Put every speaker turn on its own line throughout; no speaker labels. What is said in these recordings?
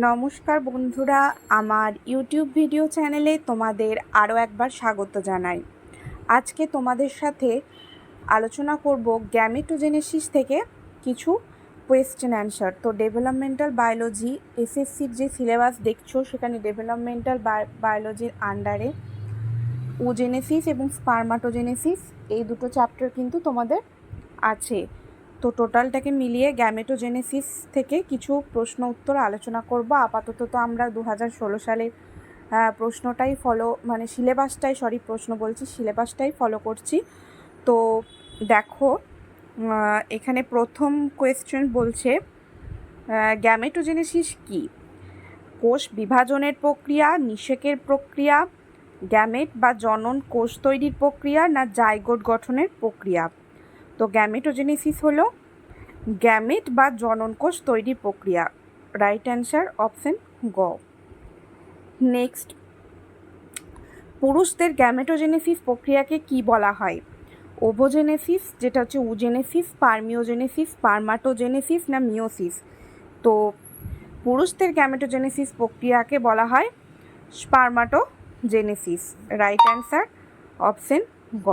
নমস্কার বন্ধুরা, আমার ইউটিউব ভিডিও চ্যানেলে তোমাদের আরও একবার স্বাগত জানাই। আজকে তোমাদের সাথে আলোচনা করব গ্যামেটোজেনেসিস থেকে কিছু কোয়েশ্চেন অ্যান্সার তো ডেভেলপমেন্টাল বায়োলজি এসএসসির যে সিলেবাস দেখছ, সেখানে ডেভেলপমেন্টাল বায়োলজির আন্ডারে ওজেনেসিস এবং স্পার্মাটোজেনেসিস এই দুটো চ্যাপ্টার কিন্তু তোমাদের আছে। তো টোটালটাকে মিলিয়ে গ্যামেটোজেনেসিস থেকে কিছু প্রশ্ন উত্তর আলোচনা করব। আপাতত তো আমরা দু হাজার ষোলো সালের প্রশ্নটাই ফলো মানে সিলেবাসটাই সরি প্রশ্ন বলছি সিলেবাসটাই ফলো করছি। তো দেখো এখানে প্রথম কোয়েশ্চেন বলছে গ্যামেটোজেনেসিস কি? কোষ বিভাজনের প্রক্রিয়া, নিষেকের প্রক্রিয়া, গ্যামেট বা জনন কোষ তৈরির প্রক্রিয়া না জাইগোট গঠনের প্রক্রিয়া? তো গ্যামেটোজেনেসিস হলো গ্যামেট বা জনন কোষ তৈরির প্রক্রিয়া। রাইট অ্যান্সার অপশন গ নেক্সট পুরুষদের গ্যামেটোজেনেসিস প্রক্রিয়াকে কি বলা হয়? ওভোজেনেসিস যেটা হচ্ছে উজেনেসিস পারমিওজেনেসিস পারমাটোজেনেসিস না মিওসিস তো পুরুষদের গ্যামেটোজেনেসিস প্রক্রিয়াকে বলা হয় স্পার্মাটোজেনেসিস রাইট অ্যান্সার অপশন গ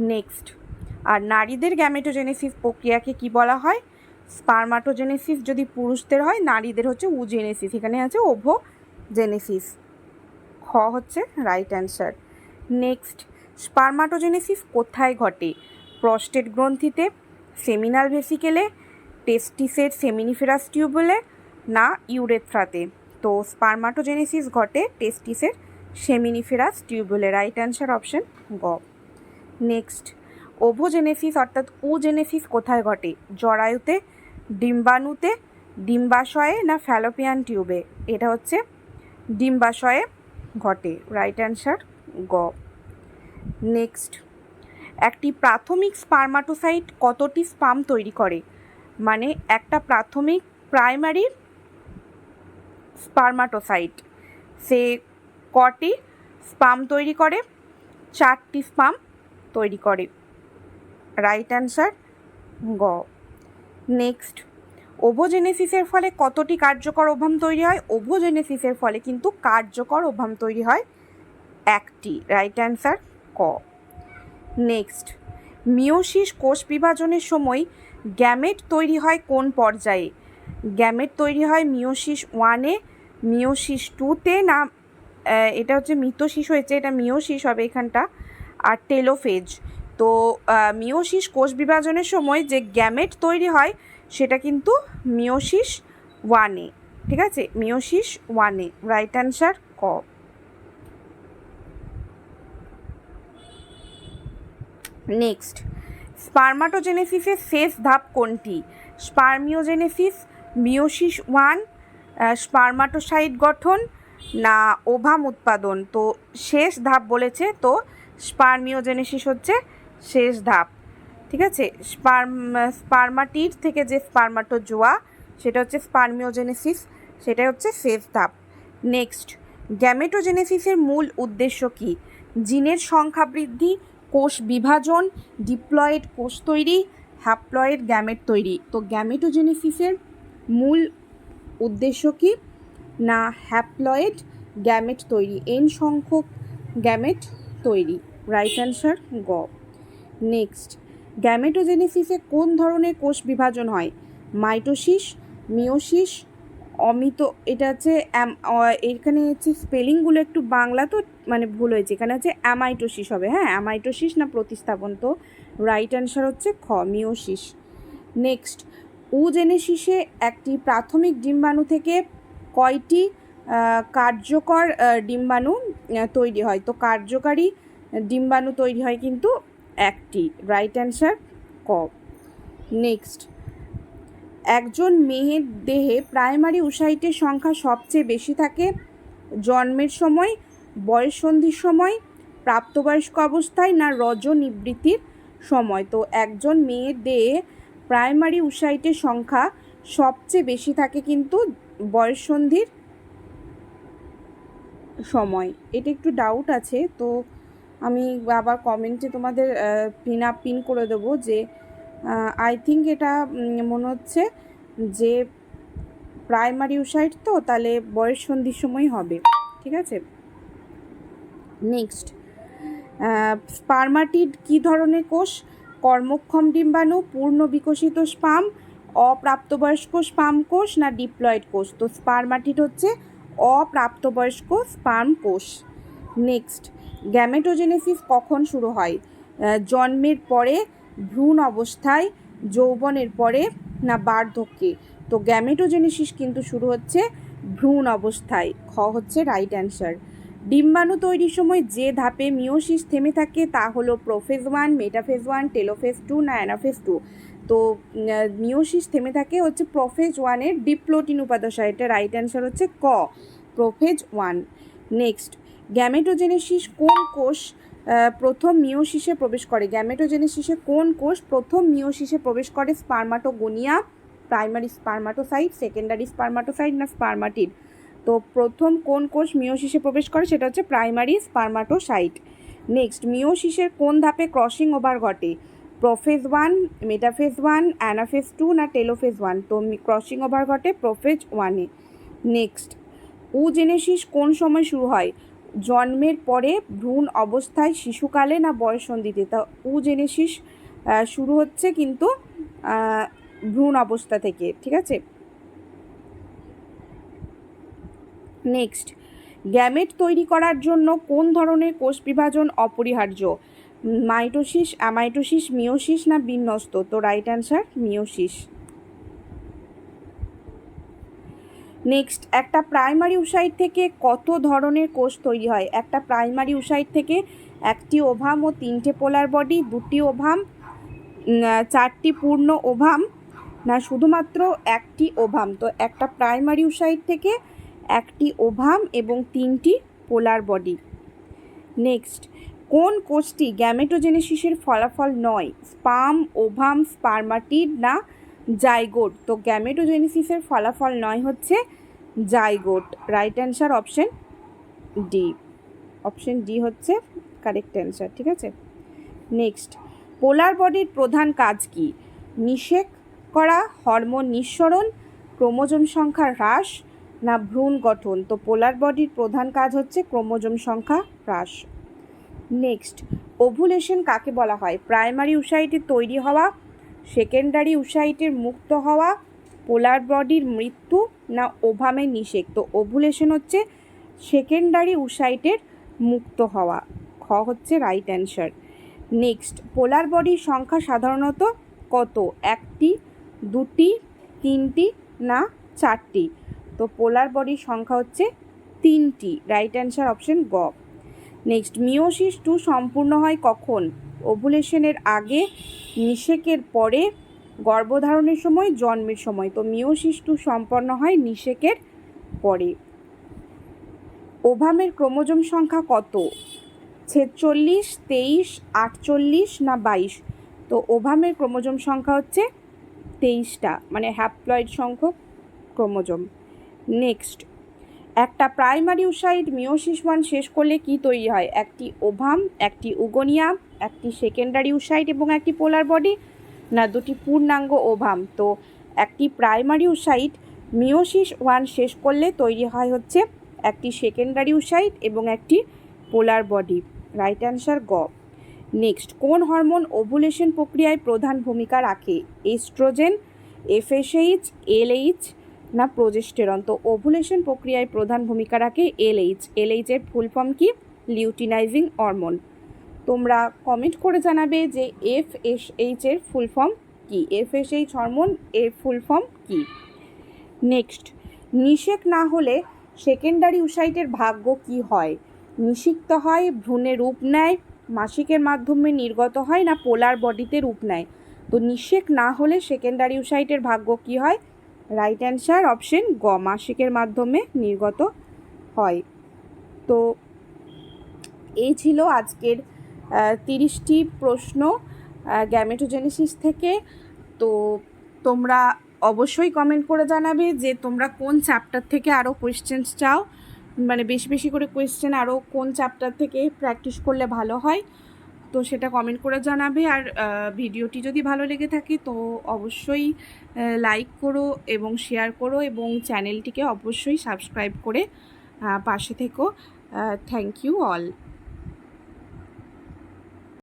নেক্সট আর নারীদের গ্যামেটোজেনেসিস প্রক্রিয়াকে কি বলা হয়? স্পার্মাটোজেনেসিস যদি পুরুষদের হয়, নারীদের হচ্ছে উজেনেসিস এখানে আছে ওভো জেনেসিস খ হচ্ছে রাইট অ্যান্সার নেক্সট স্পার্মাটোজেনেসিস কোথায় ঘটে? প্রস্টেট গ্রন্থিতে সেমিনাল ভেসিকেলে টেস্টিসের সেমিনিফেরাস টিউবুলে না ইউরেথ্রাতে তো স্পার্মাটোজেনেসিস ঘটে টেস্টিসের সেমিনিফেরাস টিউবুলে রাইট অ্যান্সার অপশন গ। নেক্সট ওভোজেনেসিস অর্থাৎ উজেনেসিস কোথায় ঘটে? জরায়ুতে, ডিম্বাণুতে, ডিম্বাশয়ে না ফ্যালোপিয়ান টিউবে? এটা হচ্ছে ডিম্বাশয়ে ঘটে। রাইট অ্যান্সার গ। নেক্সট। একটি প্রাথমিক স্পার্মাটোসাইট কতটি স্পাম তৈরি করে? মানে একটা প্রাথমিক প্রাইমারি স্পার্মাটোসাইট। সে কটি স্পাম তৈরি করে? চারটি স্পাম তৈরি করে। রাইট অ্যান্সার গ। নেক্সট ওভোজেনেসিসের ফলে কতটি কার্যকর ওভাম তৈরি হয়? ওভোজেনেসিসের ফলে কিন্তু কার্যকর ওভাম তৈরি হয় একটি। রাইট অ্যান্সার ক। নেক্সট মিওসিস কোষ বিভাজনের সময় গ্যামেট তৈরি হয় কোন পর্যায়ে? গ্যামেট তৈরি হয় মিওসিস ওয়ানে মিওসিস টুতে না এটা হচ্ছে মিতোসিস হয়েছে, এটা মিওসিস হবে এখানটা। আর টেলোফেজ তো মিওসিস কোষ বিভাজনের সময় যে গ্যামেট তৈরি হয়, সেটা কিন্তু মিওসিস ওয়ানে ঠিক আছে? মিওসিস ওয়ানে রাইট অ্যান্সার ক। নেক্সট, স্পার্মাটোজেনেসিসের শেষ ধাপ কোনটি? স্পার্মিওজেনেসিস মিওসিস ওয়ান স্পার্মাটোসাইট গঠন, না ওভাম উৎপাদন? তো, শেষ ধাপ বলেছে, তো স্পার্মিওজেনেসিস হচ্ছে শেষ ধাপ, ঠিক আছে? স্পার্ম, স্পার্মাটির থেকে যে স্পার্মাটোজোয়া, সেটা হচ্ছে স্পার্মিওজেনেসিস সেটা হচ্ছে শেষ ধাপ। নেক্সট, গ্যামেটোজেনেসিসের মূল উদ্দেশ্য কী? জিনের সংখ্যা বৃদ্ধি, কোষ বিভাজন, ডিপ্লয়েড কোষ তৈরি, হ্যাপ্লয়েড গ্যামেট তৈরি। তো গ্যামেটোজেনেসিসের মূল উদ্দেশ্য কী? না, হ্যাপ্লয়েড গ্যামেট তৈরি, এন সংখ্যক গ্যামেট তৈরি। রাইট অ্যান্সার গ। নেক্সট। গ্যামেটোজেনেসিসে কোন ধরনের কোষ বিভাজন হয়? মাইটোসিস মিওসিস অমিত, এটা হচ্ছে এখানে হচ্ছে স্পেলিংগুলো একটু বাংলা তো মানে ভুল হয়েছে। এখানে হচ্ছে অ্যামাইটোসিস হবে হ্যাঁ? অ্যামাইটোসিস না প্রতিস্থাপন তো? রাইট অ্যান্সার হচ্ছে খ মিওসিস নেক্সট, উজেনেসিসে একটি প্রাথমিক ডিম্বাণু থেকে কয়টি কার্যকর ডিম্বাণু তৈরি হয়? তো কার্যকারী ডিম্বাণু তৈরি হয় কিন্তু একটি রাইট অ্যান্সার ক। নেক্সট একজন মেয়ের দেহে প্রাইমারি উসাইটের সংখ্যা সবচেয়ে বেশি থাকে, জন্মের সময় বয়ঃসন্ধির সময়, প্রাপ্তবয়স্ক অবস্থায় না রজনিবৃত্তির সময়। তো একজন মেয়ের দেহে প্রাইমারি উসাইটের সংখ্যা সবচেয়ে বেশি থাকে কিন্তু বয়ঃসন্ধির সময়। এটা একটু ডাউট আছে, তো আমি আবার কমেন্টে তোমাদের পিন আপ পিন করে দেবো যে আই থিঙ্ক এটা মনে হচ্ছে যে প্রাইমারি উসাইট তো, তাহলে বয়স সন্ধির সময় হবে, ঠিক আছে? নেক্সট স্পার্মাটিড কী ধরনের কোষ? কর্মক্ষম ডিম্বাণু, পূর্ণ বিকশিত স্পাম অপ্রাপ্তবয়স্ক স্পাম কোষ না ডিপ্লয়েড কোষ? তো স্পার্মাটিড হচ্ছে অপ্রাপ্তবয়স্ক স্পার্ম কোষ। নেক্সট গ্যামেটোজেনেসিস কখন শুরু হয়? জন্মের পরে, ভ্রূণ অবস্থায়, যৌবনের পরে না বার্ধক্যে? তো গ্যামেটোজেনেসিস কিন্তু শুরু হচ্ছে ভ্রূণ অবস্থায়, খ হচ্ছে রাইট অ্যান্সার ডিম্বাণু তৈরির সময় যে ধাপে মিওসিস থেমে থাকে তা হলো prophase one, metaphase one, telophase two না অ্যানাফেজ টু। তো মিওসিস থেমে থাকে হচ্ছে প্রোফেজ ওয়ানের ডিপ্লোটিন উপাদাশয় এটা রাইট অ্যান্সার হচ্ছে ক, প্রোফেজ ওয়ান। নেক্সট গ্যামেটোজেনেসিস কোন কোষ প্রথম মিওসিসে প্রবেশ করে? গ্যামেটোজেনেসিসে কোন কোষ প্রথম মিওসিসে প্রবেশ করে? Spermatogonia, primary spermatocyte, secondary spermatocyte না স্পার্মাটিড? তো প্রথম কোন কোষ মিওসিসে প্রবেশ করে সেটা হচ্ছে প্রাইমারি স্পার্মাটোসাইট। নেক্সট মিওসিসের কোন ধাপে ক্রসিং ওভার ঘটে? Prophase one, metaphase one, anaphase two না টেলোফেজ ওয়ান? তো ক্রসিং ওভার ঘটে প্রোফেজ ওয়ানে। নেক্সট, উজেনেসিস কোন সময় শুরু হয়? জন্মের পরে ভ্রূণ অবস্থায় শিশুকালে না বয়সন্ধিতে? তা উজেনেসিস শুরু হচ্ছে কিন্তু ভ্রূণ অবস্থা থেকে, ঠিক আছে? নেক্সট, গ্যামেট তৈরি করার জন্য কোন ধরনের কোষ বিভাজন অপরিহার্য? মাইটোসিস, অ্যামাইটোসিস মিওসিস না বিন্যস্ত? তো রাইট অ্যান্সার মিওসিস নেক্সট একটা প্রাইমারি উসাইট থেকে কত ধরনের কোষ তৈরি হয়? একটা প্রাইমারি উসাইট থেকে একটি ওভাম ও তিনটে পোলার বডি দুটি ওভাম চারটি পূর্ণ ওভাম, না, শুধুমাত্র একটি ওভাম। তো একটা প্রাইমারি উসাইট থেকে একটি ওভাম এবং তিনটি পোলার বডি নেক্সট কোন কোষটি গ্যামেটোজেনেসিসের ফলাফল নয়? স্পাম ওভাম স্পার্মাটিড না জাইগোট তো গ্যামেটোজেনেসিসের ফলাফল নয় হচ্ছে zygote right answer option D option D হচ্ছে কারেক্ট অ্যান্সার ঠিক আছে? নেক্সট পোলার বডির প্রধান কাজ কি? নিষেক করা হরমোন নিঃসরণ, ক্রোমোজোম সংখ্যা হ্রাস, না ভ্রূণ গঠন? তো পোলার বডির প্রধান কাজ হচ্ছে ক্রোমোজোম সংখ্যা হ্রাস। নেক্সট ওভুলেশন কাকে বলা হয়? প্রাইমারি উসাইটে তৈরি হওয়া সেকেন্ডারি উসাইটের মুক্ত হওয়া, পোলার বডির মৃত্যু না ওভামের নিষেক? তো ওভুলেশন হচ্ছে সেকেন্ডারি উসাইটের মুক্ত হওয়া। খ হচ্ছে রাইট অ্যান্সার নেক্সট পোলার বডির সংখ্যা সাধারণত কত? একটি, দুটি, তিনটি না চারটি? তো পোলার বডির সংখ্যা হচ্ছে তিনটি। রাইট অ্যান্সার অপশন গ। নেক্সট মিওসিস টু সম্পূর্ণ হয় কখন? ওভুলেশনের আগে নিষেকের পরে গর্ভধারণের সময়, জন্মের সময়। তো মিওসিস সম্পন্ন হয় নিষেকের পরে। ওভামের ক্রোমোজোম সংখ্যা কত? ছেচল্লিশ, তেইশ, আটচল্লিশ না বাইশ? তো ওভামের ক্রোমোজোম সংখ্যা হচ্ছে তেইশটা মানে হ্যাপ্লয়েড সংখ্যক ক্রোমোজোম। নেক্সট, একটা প্রাইমারি উসাইড মিওসিস ওয়ান শেষ করলে কি তৈরি হয়? একটি ওভাম, একটি উগোনিয়া একটি সেকেন্ডারি উসাইড এবং একটি পোলার বডি না দুটি পূর্ণাঙ্গ ওভাম। তো একটি প্রাইমারি উসাইড মিওসিস ওয়ান শেষ করলে তৈরি হয় হচ্ছে একটি সেকেন্ডারি উসাইড এবং একটি পোলার বডি রাইট অ্যান্সার গ। নেক্সট কোন হরমোন ওভুলেশন প্রক্রিয়ায় প্রধান ভূমিকা রাখে? এস্ট্রোজেন এফএসএইচ এলএইচ না প্রোজেস্টেরন তো ওভুলেশন প্রক্রিয়ায় প্রধান ভূমিকা রাখে এলএইচ এলএইচ এর ফুল ফর্ম কি? লিউটিনাইজিং হরমোন তোমরা কমেন্ট করে জানাবে যে এফ এস এইচ এর ফুল ফর্ম কি? এফ এস এইচ হরমোন এর ফুল ফর্ম কি? নেক্সট নিষেক না হলে সেকেন্ডারি উসাইটের ভাগ্য কি হয়? নিষিক্ত হয়, ভ্রূণে রূপ নেয়, মাসিকের মাধ্যমে নির্গত হয় না পোলার বডিতে রূপ নেয়? তো নিষেক না হলে সেকেন্ডারি উসাইটের ভাগ্য কি হয়? রাইট অ্যান্সার অপশন গ, মাসিকের মাধ্যমে নির্গত হয়। তো এই ছিল আজকের তিরিশটি প্রশ্ন গ্যামেটোজেনেসিস থেকে। তো তোমরা অবশ্যই কমেন্ট করে জানাবে যে তোমরা কোন চ্যাপ্টার থেকে আরও কোয়েশ্চেন্স চাও। মানে বেশি বেশি করে কোয়েশ্চেন আরও কোন চ্যাপ্টার থেকে প্র্যাকটিস করলে ভালো হয়, তো সেটা কমেন্ট করে জানাবে। আর ভিডিওটি যদি ভালো লেগে থাকে, তো অবশ্যই লাইক করো এবং শেয়ার করো এবং চ্যানেলটিকে অবশ্যই সাবস্ক্রাইব করে পাশে থেকো। Thank you all